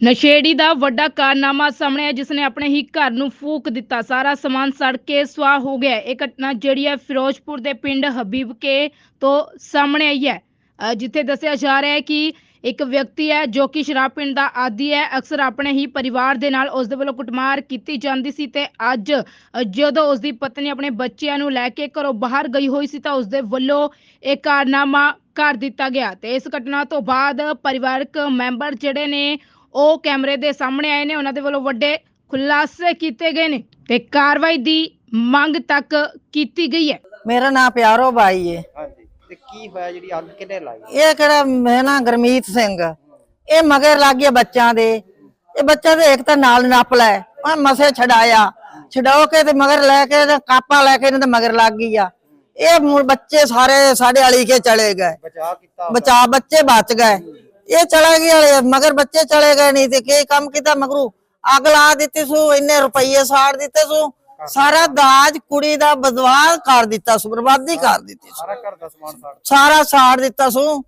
ਨਸ਼ੇੜੀ ਦਾ ਵੱਡਾ ਕਾਰਨਾਮਾ ਸਾਹਮਣੇ ਆਇਆ ਜਿਸ ਨੇ ਆਪਣੇ ਹੀ ਘਰ ਨੂੰ ਫੂਕ ਦਿੱਤਾ ਸਾਰਾ ਸਮਾਨ ਸੜ ਕੇ ਸੁਆਹ ਹੋ ਗਿਆ ਹੈ। ਇਹ ਘਟਨਾ ਜਿਹੜੀ ਹੈ ਫਿਰੋਜ਼ਪੁਰ ਦੇ ਪਿੰਡ ਹਬੀਬਕੇ ਤੋਂ ਸਾਹਮਣੇ ਆਈ ਹੈ ਅ, ਜਿੱਥੇ ਦੱਸਿਆ ਜਾ ਰਿਹਾ ਹੈ ਕਿ ਇੱਕ ਵਿਅਕਤੀ ਹੈ ਜੋ ਕਿ ਸ਼ਰਾਬ ਪੀਣ ਦਾ ਆਦੀ ਹੈ ਅਕਸਰ ਆਪਣੇ ਹੀ ਪਰਿਵਾਰ ਦੇ ਨਾਲ ਉਸ ਦੇ ਵੱਲੋਂ ਕੁੱਟਮਾਰ ਕੀਤੀ ਜਾਂਦੀ ਸੀ ਤੇ ਅੱਜ ਅ, ਜਦੋਂ ਉਸ ਦੀ ਪਤਨੀ ਆਪਣੇ ਬੱਚਿਆਂ ਨੂੰ ਲੈ ਕੇ ਘਰੋਂ ਬਾਹਰ ਗਈ ਹੋਈ ਸੀ ਤਾਂ ਉਸ ਦੇ ਵੱਲੋਂ ਇਹ ਕਾਰਨਾਮਾ ਕਰ ਦਿੱਤਾ ਗਿਆ ਤੇ ਇਸ ਘਟਨਾ ਤੋਂ ਬਾਅਦ ਪਰਿਵਾਰਕ ਮੈਂਬਰ ਜਿਹੜੇ ਨੇ ਉਹ ਕੈਮਰੇ ਦੇ ਸਾਹਮਣੇ ਆਏ ਨੇ ਉਹਨਾਂ ਦੇ ਵੱਲੋਂ ਵੱਡੇ ਖੁਲਾਸੇ ਕੀਤੇ ਗਏ ਨੇ ਤੇ ਕਾਰਵਾਈ ਦੀ ਮੰਗ ਤੱਕ ਕੀਤੀ ਗਈ ਹੈ। ਮੇਰਾ ਨਾਂ ਪਿਆਰੋ ਬਾਈ ਏ। ਹਾਂਜੀ ਤੇ ਕੀ ਹੋਇਆ ਜਿਹੜੀ ਅੱਗ ਕਿਹਨੇ ਲਾਈ? ਇਹ ਕਿਹੜਾ ਮੈਂ ਨਾ ਗਰਮੀਤ ਸਿੰਘ। ਇਹ ਮਗਰ ਲੱਗ ਗਿਆ ਬੱਚਿਆਂ ਦੇ। ਇਹ ਬੱਚਾ ਤੇ ਇੱਕ ਤਾਂ ਨਾਲ ਨੱਪ ਲੈ। ਉਹ ਮਸੇ ਛਡਾਇਆ। ਛਡਾਓ ਕੇ ਤੇ ਮਗਰ ਲੈ ਕੇ ਤੇ ਕਾਪਾ ਲੈ ਕੇ ਇਹਨਾਂ ਦੇ ਮਗਰ ਲੱਗ ਗਈ ਆ। ਇਹ ਬੱਚੇ ਸਾਰੇ ਸਾਡੇ ਵਾਲੀ ਕੇ ਚਲੇ ਗਏ। ਬਚਾ ਕੀਤਾ ਬਚਾ ਬੱਚੇ ਬਚ ਗਏ। ਇਹ ਚਲੇ ਹਲੇ, ਮਗਰ ਬੱਚੇ ਚਲੇ ਗਏ ਨਹੀਂ ਤੇ ਕੀ ਕੰਮ ਕੀਤਾ ਮਗਰੂ? ਅੱਗ ਲਾ ਦਿੱਤੀ ਸੂ ਇੰਨੇ ਰੁਪਈਏ ਸਾੜ ਦਿੱਤੇ ਸੂ। ਸਾਰਾ ਦਾਜ ਕੁੜੀ ਦਾ ਬਦਵਾਲ ਕਰ ਦਿੱਤਾ ਸੂ ਬਰਬਾਦੀ ਕਰ ਦਿੱਤੀ ਸੂ। ਸਾਰਾ ਘਰ ਦਾ ਸਮਾਨ ਸਾੜ ਸਾਰਾ ਸਾੜ ਦਿੱਤਾ ਸੂ।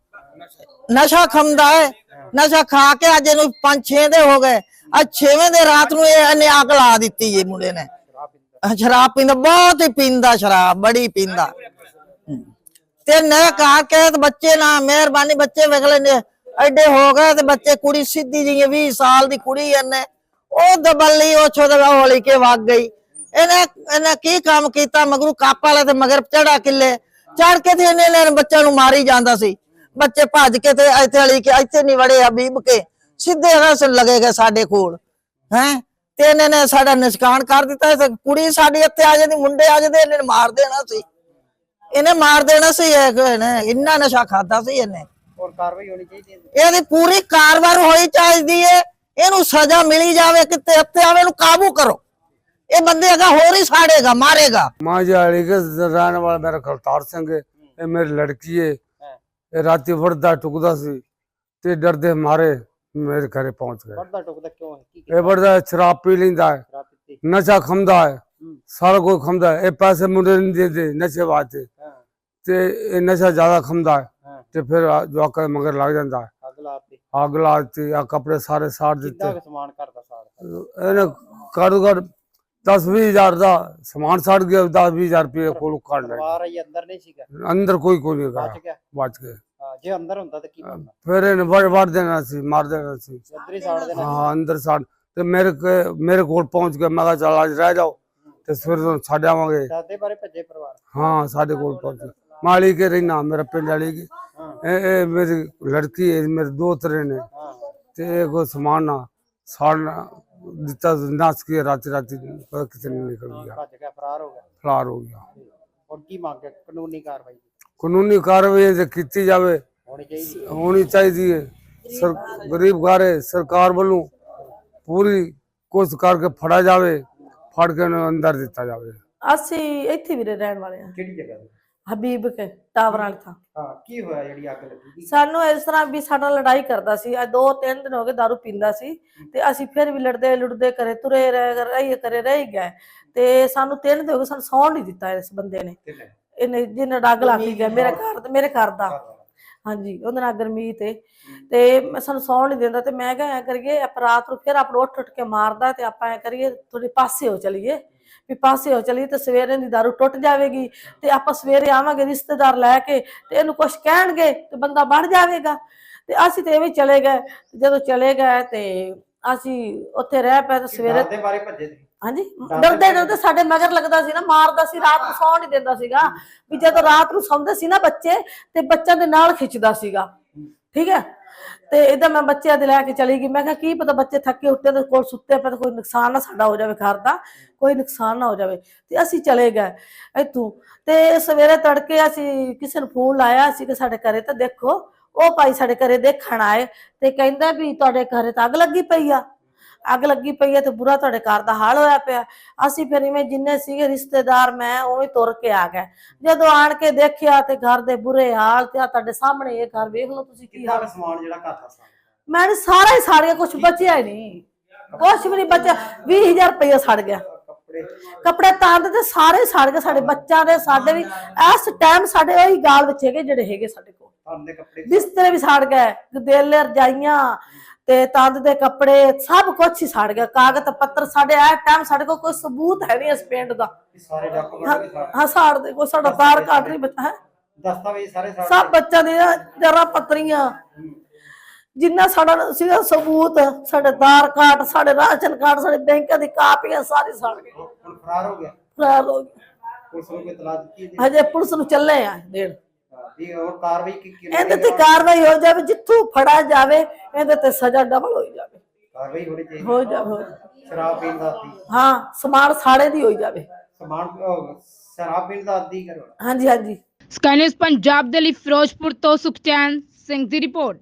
ਨਸ਼ਾ ਖੰਦਾ ਹੈ ਨਸ਼ਾ ਖਾ ਕੇ ਅੱਜ ਇਹਨੂੰ ਪੰਜ ਛੇ ਦੇ ਹੋ ਗਏ। ਅੱਜ ਛੇਵੇਂ ਦੇ ਰਾਤ ਨੂੰ ਇਹ ਇਹਨੇ ਅੱਗ ਲਾ ਦਿੱਤੀ ਇਹ ਮੁੰਡੇ ਨੇ। ਸ਼ਰਾਬ ਪੀਂਦਾ ਬਹੁਤ ਹੀ ਪੀਂਦਾ ਸ਼ਰਾਬ ਬੜੀ ਪੀਂਦਾ। ਤੇ ਨੇ ਕੇ ਤੇ ਬੱਚੇ ਨਾ ਮਿਹਰਬਾਨੀ ਬੱਚੇ ਵੇਖਲੇ ਨੇ ਐਡੇ ਹੋ ਗਏ ਤੇ ਬੱਚੇ ਕੁੜੀ ਸਿੱਧੀ ਜੀ 20 ਸਾਲ ਦੀ ਕੁੜੀ ਇਹਨੇ। ਉਹ ਦਬੱਲੀ, ਉਹ ਛੋਦਾ ਹੋਲੀ ਕੇ ਵਗ ਗਈ। ਇਹਨੇ ਇਹਨੇ ਕੀ ਕੰਮ ਕੀਤਾ? ਮਗਰੂ ਕਾਪਾ ਵਾਲਾ ਤੇ ਮਗਰ ਚੜਾ ਕਿੱਲੇ। ਚੜ ਕੇ ਤੇ ਇਹਨੇ ਇਹਨੇ ਬੱਚਿਆਂ ਨੂੰ ਮਾਰੀ ਜਾਂਦਾ ਸੀ। ਬੱਚੇ ਭੱਜ ਕੇ ਤੇ ਇੱਥੇ ਵਾਲੀ ਕੇ, ਇੱਥੇ ਨਹੀਂ ਵੜੇ ਹਬੀਬ ਕੇ। ਸਿੱਧੇ ਰਸ ਲਗੇ ਗਏ ਸਾਡੇ ਕੋਲ। ਹੈ? ਤੇ ਇਹਨੇ ਨੇ ਸਾਡਾ ਨਿਸ਼ਕਾਨ ਕਰ ਦਿੱਤਾ ਤੇ ਕੁੜੀ ਸਾਡੀ ਇੱਥੇ ਆ ਜਾਂਦੀ, ਮੁੰਡੇ ਆ ਜਾਂਦੇ, ਇਹਨੇ ਮਾਰ ਦੇਣਾ ਸੀ। ਇਹਨੇ ਮਾਰ ਦੇਣਾ ਸੀ ਇਹਨੇ ਇੰਨਾ ਨਸ਼ਾ ਖਾਦਾ ਸੀ ਇਹਨੇ। ਔਰ ਕਾਰਵਾਈ ਹੋਣੀ ਚਾਹੀਦੀ ਹੈ। ਇਹਦੀ ਪੂਰੀ ਕਾਰਵਾਈ ਹੋਈ ਚਾਹੀਦੀ ਏ ਇਹਨੂੰ ਸਜ਼ਾ ਮਿਲੀ ਜਾਵੇ ਕਿਤੇ ਇੱਥੇ ਆਵੇ ਇਹਨੂੰ ਕਾਬੂ ਕਰੋ। ਇਹ ਬੰਦੇ ਅਗਾ ਹੋਰ ਹੀ ਸਾੜੇਗਾ ਮਾਰੇਗਾ। ਮਾਂ ਜਾਲੀ ਕੇ ਰਹਿਣ ਵਾਲਾ ਮੇਰਾ ਕਰਤਾਰ ਸਿੰਘ ਹੈ ਇਹ ਮੇਰੀ ਲੜਕੀ ਹੈ। ਇਹ ਰਾਤੀ ਵਰਦਾ ਟੁਕਦਾ ਸੀ ਤੇ ਡਰਦੇ ਮਾਰੇ ਮੇਰੇ ਘਰੇ ਪਹੁੰਚ ਗਏ। ਵੱਡਾ ਟੁਕਦਾ ਕਿਉਂ ਹੈ? ਇਹ ਵਰਦਾ ਸ਼ਰਾਬ ਪੀ ਲੈਂਦਾ ਹੈ ਨਸ਼ਾ ਖੰਦਾ ਹੈ ਹੂੰ। ਸਾਰਾ ਕੋਈ ਖੰਦਾ ਹੈ। ਇਹ ਪੈਸੇ ਮੁੰਡੇ ਨਹੀਂ ਦਿੰਦੇ ਨਸ਼ੇ ਵਾਸਤੇ। ਹਾਂ। ਤੇ ਇਹ ਨਸ਼ਾ ਜ਼ਿਆਦਾ ਖੰਦਾ ਹੈ ਹਾਂ। ਤੇ ਫਿਰ ਜਵਾਕਾਂ ਦੇ ਮਗਰ ਲੱਗ ਜਾਂਦਾ। ਹੈ ਅੱਗ ਲਾਤੀ ਅੱਗ ਲਾ ਦਿੱਤੀ ਆ ਕੱਪੜੇ ਸਾਰੇ ਸਾੜ ਕਿੰਨਾ ਦਿੱਤੇ ਕੁ ਸਮਾਨ ਘਰ ਦਾ ਸਾੜ ਇਹਨੇ ਘੱਟੋ ਘੱਟ 10 ਹਜ਼ਾਰ ਦਾ ਸਮਾਨ ਸਾੜ ਗਿਆ 10 ਹਜ਼ਾਰ ਰੁਪਏ ਕੋਲ ਕੱਢ ਪਰਿਵਾਰ ਆਈ ਅੰਦਰ ਨਹੀਂ ਸੀਗਾ? ਅੰਦਰ ਕੋਈ ਕੋਈ ਨਹੀਂ ਗਿਆ ਬਚ ਗਿਆ? ਬਚ ਗਏ ਹਾਂ, ਜੇ ਅੰਦਰ ਹੁੰਦਾ ਤਾਂ ਕੀ ਬਣਦਾ ਫਿਰ ਇਹਨੇ ਵੜ ਵੜ ਦੇਣਾ ਸੀ ਮਾਰ ਦੇਣਾ ਸੀ। ਅੰਦਰ ਹੀ ਸਾੜ ਦੇਣਾ ਹਾਂ ਅੰਦਰ ਸਾੜ। ਤੇ ਮੇਰੇ ਕੋ- ਮੇਰੇ ਕੋਲ ਪਹੁੰਚ ਕੇ ਮੈਂ ਕਿਹਾ ਚੱਲ ਅੱਜ ਰਹਿ ਜਾਓ ਤੇ ਸਵੇਰ ਤੋਂ ਛੱਡ ਆਵਾਂਗੇ। ਦਾਦੇ ਬਾਰੇ ਭੱਜੇ ਪਰਿਵਾਰ? ਹਾਂ ਸਾਡੇ ਕੋਲ ਪਹੁੰਚ ਮਾਲੀ ਕੇ ਰਹਿਣਾ ਮੇਰਾ ਪਿੰਡ ਵਾਲੀ ਕੇ। ਹਾਂ ਇਹ ਇਹ ਮੇਰੀ ਲੜਕੀ ਹੈ ਮੇਰੇ ਦੋਸਤ ਨੇ। ਹਾਂ ਤੇ ਇਹ ਕੋ ਸਮਾਨ ਨਾ ਸਾੜਨਾ ਦਿੱਤਾ ਨਾਸ ਕੇ ਰਾਤ ਰਾਤੀ ਪਤਾ ਕਿਤੇ ਨਹੀਂ ਨਿਕਲ ਗਿਆ। ਭੱਜ ਗਿਆ ਫਰਾਰ ਹੋ ਗਿਆ। ਫਲਾਰ ਹੋ ਗਿਆ। ਹੁਣ ਕੀ ਮੰਗ ਹੈ? ਕਾਨੂੰਨੀ ਕਾਰਵਾਈ ਦੀ? ਕਾਨੂੰਨੀ ਕਾਰਵਾਈ ਜੇ ਕੀਤੀ ਜਾਵੇ ਹੋਣੀ ਚਾਹੀਦੀ ਹੈ। ਹੋਣੀ ਚਾਹੀਦੀ ਹੈ। ਸਰ ਗਰੀਬ ਘਾਰੇ ਸਰਕਾਰ ਵੱਲੋਂ ਪੂਰੀ ਕੋਸ਼ਿਸ਼ ਕਰਕੇ ਫੜਾ ਜਾਵੇ ਫੜ ਕੇ ਉਹਨੂੰ ਅੰਦਰ ਦਿੱਤਾ ਜਾਵੇ। ਅਸੀਂ ਇੱਥੇ ਵੀਰੇ ਰਹਿਣ ਵਾਲੇ ਆ ਕਿਹੜੀ ਜਗ੍ਹਾ ਤੇ? ਹਬੀਬ ਕੇ ਟਾਵਰ ਵਾਲੀ ਥਾਂ ਹਾਂ ਕੀ ਹੋਇਆ ਜਿਹੜੀ ਅੱਗ ਲੱਗੀ ਕੀ ਸਾਨੂੰ ਇਸ ਤਰ੍ਹਾਂ ਵੀ ਸਾਡਾ ਲੜਾਈ ਕਰਦਾ ਸੀ। ਅੱਜ ਦੋ ਤਿੰਨ ਦਿਨ ਹੋ ਗਏ दारू ਪੀਂਦਾ ਸੀ ਤੇ ਅਸੀਂ ਫਿਰ ਵੀ ਲੜਦੇ ਲੁੜਦੇ ਕਰੇ ਤੁਰੇ ਰਹਿ ਰਹੀ ਕਰੇ ਰਹਿ ਗਏ। ਤੇ ਸਾਨੂੰ ਤਿੰਨ ਦਿਨ ਹੋ ਗਏ ਸਾਨੂੰ ਸੌਣ ਨਹੀਂ ਦਿੱਤਾ ਇਸ ਬੰਦੇ ਨੇ। ਇਹਨੇ ਜਿਹਨੇ ਡੱਗ ਲਾ ਕੇ ਗਿਆ ਮੇਰੇ ਘਰ ਤੇ ਮੇਰੇ ਘਰ ਦਾ। ਹਾਂਜੀ ਉਹਦੇ ਨਾਲ ਗਰਮੀਤ ਏ ਤੇ ਮੈਂ ਸਾਨੂੰ ਸੌਣ ਨਹੀਂ ਦਿੰਦਾ ਤੇ ਮੈਂ ਕਿਹਾ ਐ ਕਰੀਏ ਆਪਾਂ ਰਾਤ ਨੂੰ ਫਿਰ ਆਪਾਂ ਉੱਠ ਉੱਠ ਕੇ ਮਾਰਦਾ ਤੇ ਆਪਾਂ ਐ ਕਰੀਏ ਥੋੜੀ ਪਾਸੇ ਹੋ ਚਲੀਏ। ਵੀ ਪਾਸੇ ਹੋ ਚਲੀਏ ਤੇ ਸਵੇਰੇ ਦੀ ਦਾਰੂ ਟੁੱਟ ਜਾਵੇਗੀ ਤੇ ਆਪਾਂ ਸਵੇਰੇ ਆਵਾਂਗੇ ਰਿਸ਼ਤੇਦਾਰ ਲੈ ਕੇ ਤੇ ਇਹਨੂੰ ਕੁਝ ਕਹਿਣਗੇ ਤੇ ਬੰਦਾ ਬਣ ਜਾਵੇਗਾ। ਤੇ ਅਸੀਂ ਤੇ ਹੀ ਚਲੇ ਗਏ ਜਦੋਂ ਚਲੇ ਗਏ ਤੇ ਅਸੀਂ ਉੱਥੇ ਰਹਿ ਪਏ ਤੇ ਸਵੇਰੇ ਦਾਦੇ ਬਾਰੇ ਭੱਜੇ ਸੀ। ਹਾਂਜੀ ਡਰਦੇ ਡਰਦੇ ਡਰਦੇ ਸਾਡੇ ਮਗਰ ਲੱਗਦਾ ਸੀ ਨਾ ਮਾਰਦਾ ਸੀ ਰਾਤ ਨੂੰ ਸੌਣ ਨਹੀਂ ਦਿੰਦਾ ਸੀਗਾ। ਵੀ ਜਦੋਂ ਰਾਤ ਨੂੰ ਸੌਂਦੇ ਸੀ ਨਾ ਬੱਚੇ ਤੇ ਬੱਚਿਆਂ ਦੇ ਨਾਲ ਖਿੱਚਦਾ ਸੀਗਾ। ਠੀਕ ਹੈ? ਤੇ ਇਦਾਂ ਮੈਂ ਬੱਚਿਆਂ ਦੇ ਲੈ ਕੇ ਚਲੀ ਗਈ। ਮੈਂ ਕਿਹਾ, ਕੀ ਪਤਾ ਬੱਚੇ ਥੱਕੇ ਉੱਠੇ ਤੇ ਕੋਲ ਸੁੱਤੇ ਪਏ ਤੇ ਕੋਈ ਨੁਕਸਾਨ ਨਾ ਸਾਡਾ ਹੋ ਜਾਵੇ ਘਰ ਦਾ, ਕੋਈ ਨੁਕਸਾਨ ਨਾ ਹੋ ਜਾਵੇ। ਤੇ ਅਸੀਂ ਚਲੇ ਗਏ ਇੱਥੋਂ। ਤੇ ਸਵੇਰੇ ਤੜਕੇ ਅਸੀਂ ਕਿਸੇ ਨੂੰ ਫੋਨ ਲਾਇਆ ਸੀ ਕਿ ਸਾਡੇ ਘਰੇ ਤਾਂ ਦੇਖੋ। ਉਹ ਭਾਈ ਸਾਡੇ ਘਰੇ ਦੇਖਣ ਆਏ ਤੇ ਕਹਿੰਦਾ ਵੀ ਤੁਹਾਡੇ ਘਰੇ ਤਾਂ ਅੱਗ ਲੱਗੀ ਪਈ ਆ। ਅੱਗ ਲੱਗੀ ਪਈ ਹੈ ਤੇ ਬੁਰਾ ਤੁਹਾਡੇ ਘਰ ਦਾ ਹਾਲ ਹੋਇਆ ਪਿਆ। ਅਸੀਂ ਫਿਰ ਇਵੇਂ ਜਿੰਨੇ ਸੀਗੇ ਰਿਸ਼ਤੇਦਾਰ ਮੈਂ ਉਵੇਂ ਤੁਰ ਕੇ ਆ ਗਏ। ਜਦੋਂ ਆਣ ਕੇ ਦੇਖਿਆ ਤੇ ਘਰ ਦੇ ਬੁਰੇ ਹਾਲ ਤੇ ਆ ਤੁਹਾਡੇ ਸਾਹਮਣੇ ਇਹ ਘਰ ਵੇਖ ਲਓ ਤੁਸੀਂ ਕੀ ਕਿੰਨਾ ਹਾਲ। ਕੁ ਸਮਾਨ ਜਿਹੜਾ ਘਰ ਦਾ ਸਾੜ ਮੈਂ ਸਾਰਾ ਹੀ ਸਾੜ ਗਿਆ ਕੁਝ ਬਚਿਆ ਹੀ ਨਹੀਂ। ਕੁਝ ਵੀ ਨਹੀਂ ਬਚਿਆ। 20000 ਰੁਪਏ ਸੜ ਗਿਆ। ਕੱਪੜੇ। ਕੱਪੜੇ ਤਾਂ ਦੇ ਤੇ ਸਾਰੇ ਸੜ ਗਏ ਸਾਡੇ ਬੱਚਿਆਂ ਦੇ ਸਾਡੇ ਵੀ। ਇਸ ਟਾਈਮ ਸਾਡੇ ਉਹੀ ਗਾਲ ਵਿੱਚ ਹੈਗੇ ਜਿਹੜੇ ਹੈਗੇ ਸਾਡੇ ਕੋਲ। ਕੱਪੜੇ। ਬਿਸਤਰੇ ਵੀ ਸੜ ਗਏ ਗਦੇਲੇ ਰਜਾਈਆਂ ਤੇ ਤੰਦ ਦੇ ਕੱਪੜੇ ਸਭ ਕੁਝ ਹੀ ਸੜ ਗਿਆ। ਕਾਗਜ਼ ਪੱਤਰ ਸਾਡੇ ਆ ਟਾਈਮ ਸਾਡੇ ਕੋਲ ਕੋਈ ਸਬੂਤ ਹੈ ਨਹੀਂ ਇਸ ਪਿੰਡ ਦਾ। ਸਾਰੇ ਡਾਕੂਮੈਂਟ ਹਾਂ ਸਾੜ ਦੇ ਕੋਈ ਸਾਡਾ ਆਧਾਰ ਕਾਰਡ ਨਹੀਂ ਬਚਾ ਹੈ? ਦਸਤਾਵੇਜ਼ ਸਾਰੇ ਸਾਡੇ ਸਭ ਬੱਚਿਆਂ ਦੀਆਂ ਜਰਾ ਪੱਤਰੀਆਂ। ਜਿੰਨਾ ਸਾਡਾ ਸੀਗਾ ਸਬੂਤ ਸਾਡੇ ਆਧਾਰ ਕਾਰਡ ਸਾਡੇ ਰਾਸ਼ਨ ਕਾਰਡ ਸਾਡੇ ਬੈਂਕਾਂ ਦੀ ਕਾਪੀਆਂ ਸਾਰੀ ਸੜ ਗਈ ਹੁਣ ਫਰਾਰ ਹੋ ਗਿਆ। ਫਰਾਰ ਹੋ ਗਏ। ਪੁਲਿਸ ਨੂੰ ਕੋਈ ਇਤਲਾਹ ਦਿੱਤੀ ਇਹਦੀ? ਹਜੇ ਪੁਲਿਸ ਨੂੰ ਚੱਲੇ ਆ ਦੇਣ। ਵੀ ਹੋਰ ਕਾਰਵਾਈ ਕੀ ਕੀ ਇਹਦੇ ਤੇ ਕਾਰਵਾਈ ਹੋ ਜਾਵੇ ਜਿੱਥੋਂ ਫੜਾ ਜਾਵੇ ਇਹਦੇ ਤੇ ਸਜ਼ਾ ਡਬਲ ਹੋਈ ਜਾਵੇ। ਕਾਰਵਾਈ ਹੋਣੀ ਚਾਹੀਦੀ। ਹੋ ਜਾਵੇ ਹੋ ਜਾਵੇ। ਸ਼ਰਾਬ ਪੀਣ ਦਾ ਆਦੀ ਹਾਂ ਸਮਾਨ ਸਾੜੇ ਦੀ ਹੋਈ ਜਾਵੇ। ਸਮਾਨ ਸ਼ਰਾਬ ਪੀਣ ਦਾ ਆਦੀ ਕਰੋ। ਹਾਂਜੀ ਹਾਂਜੀ। ਸਕਾਈ ਨਿਊਜ਼ ਪੰਜਾਬ ਦੇ ਲਈ ਫਿਰੋਜ਼ਪੁਰ ਤੋਂ ਸੁਖਚੈਨ ਸਿੰਘ ਦੀ ਰਿਪੋਰਟ।